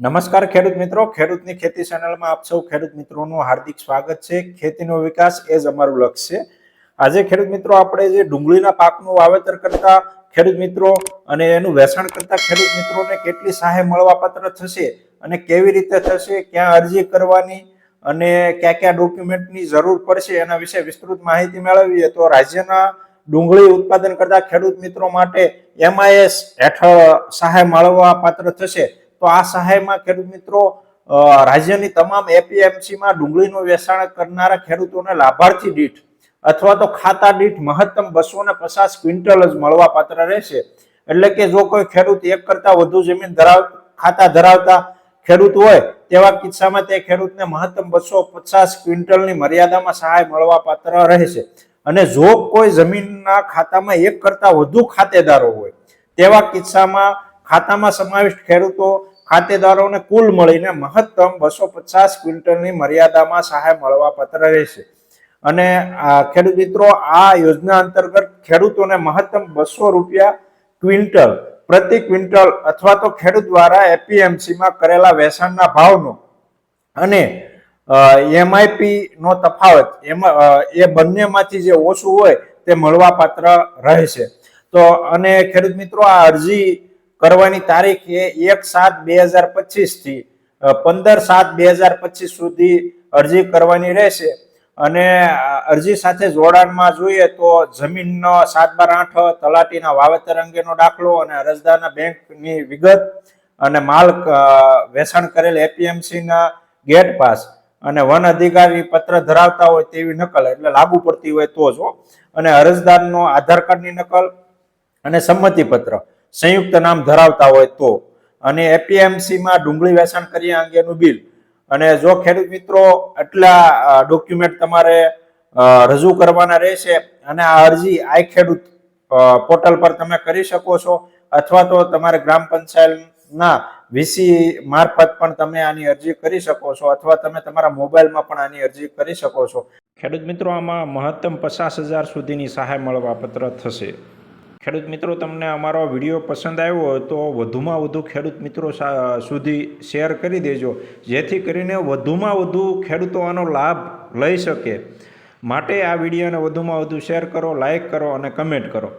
નમસ્કાર ખેડૂત મિત્રો. ખેડૂતની ખેતી ચેનલમાં આપ સૌ ખેડૂત મિત્રોનું હાર્દિક સ્વાગત છે. ખેતીનો વિકાસ એ જ અમારું લક્ષ્ય છે. આજે ખેડૂત મિત્રો, આપણે જે ડુંગળીના પાકનું વાવેતર કરતા ખેડૂત મિત્રો અને એનું વેચાણ કરતા ખેડૂત મિત્રોને કેટલી સહાય મળવાપાત્ર થશે અને કેવી રીતે થશે, ક્યાં અરજી કરવાની અને કયા કયા ડોક્યુમેન્ટની જરૂર પડશે એના વિશે વિસ્તૃત માહિતી મેળવીએ તો રાજ્યના ડુંગળી ઉત્પાદન કરતા ખેડૂત મિત્રો માટે એમઆઈએસ હેઠળ સહાય મળવા પાત્ર થશે. તો આ સહાયમાં ખેડૂત મિત્રો રાજ્યની તમામ એપીએમસીમાં ડુંગળીનું વેચાણ કરનારા ખેડૂતોને લાભાર્થી દીઠ અથવા તો ખાતા દીઠ મહત્તમ બસો ને પચાસ ક્વિન્ટલ જ મળવા પાત્ર રહેશે. એટલે કે જો કોઈ ખેડૂત એક કરતા વધુ જમીન ધરાવ, ખાતા ધરાવતા ખેડૂત હોય, તેવા કિસ્સામાં તે ખેડૂતને મહત્તમ બસો પચાસ ક્વિન્ટલની મર્યાદામાં સહાય મળવા પાત્ર રહેશે. અને જો કોઈ જમીનના ખાતામાં એક કરતા વધુ ખાતેદારો હોય, તેવા કિસ્સામાં ખાતામાં સમાવિષ્ટ ખેડૂતો ખાતેદારોને કુલ મળીને મહત્તમ બસો પચાસ ક્વિન્ટલની મર્યાદામાં સહાય મળવા પત્ર રહેશે. અને ખેડૂત મિત્રો, આ યોજના અંતર્ગત ખેડૂતોને મહત્તમ બસો રૂપિયા ક્વિન્ટલ પ્રતિ ક્વિન્ટલ અથવા તો ખેડૂત દ્વારા એપીએમસીમાં કરેલા વેચાણના ભાવનો અને એમઆઈપી નો તફાવત, એમાં એ બંનેમાંથી જે ઓછું હોય તે મળવાપાત્ર રહેશે. તો, અને ખેડૂત મિત્રો, આ અરજી કરવાની તારીખ એ એક સાત બે હજાર પચીસથી પંદર સાત બે હજાર પચીસ સુધી અરજી કરવાની રહેશે. અને અરજી સાથે જોડાણમાં જોઈએ તો જમીનનો સાત બાર આઠ, તલાટીના વાવેતર અંગેનો દાખલો અને અરજદારના બેંકની વિગત અને માલ વેચાણ કરેલ એપીએમસીના ગેટ પાસ અને વન અધિકારી પત્ર ધરાવતા હોય તેવી નકલ, એટલે લાગુ પડતી હોય તો જો અને અરજદારનો આધાર કાર્ડની નકલ અને સંમતિ પત્ર સંયુક્ત નામ ધરાવતા હોય તો. અને એપીએમસીમાં ડુંગળી વેચાણ કર્યા અંગેનું બિલ. અને જો ખેડૂત મિત્રો આટલા ડોક્યુમેન્ટ તમારે રજૂ કરવાના રહેશે અને આ અરજી આઈ ખેડૂત પોર્ટલ પર તમે કરી શકો છો અથવા તો તમારે ગ્રામ પંચાયતના વીસી મારફત પણ તમે આની અરજી કરી શકો છો અથવા તમે તમારા મોબાઈલમાં પણ આની અરજી કરી શકો છો. ખેડૂત મિત્રો, આમાં મહત્તમ પચાસ હજાર સુધીની સહાય મળવા પત્ર થશે. ખેડૂત મિત્રો, તમને અમારો વીડિયો પસંદ આવ્યો હોય તો વધુમાં વધુ ખેડૂત મિત્રો સુધી શેર કરી દેજો. જેથી કરીને વધુમાં વધુ ખેડૂતો આનો લાભ લઈ શકે. માટે આ વિડીયોને વધુમાં વધુ શેર કરો લાઈક કરો અને કમેન્ટ કરો.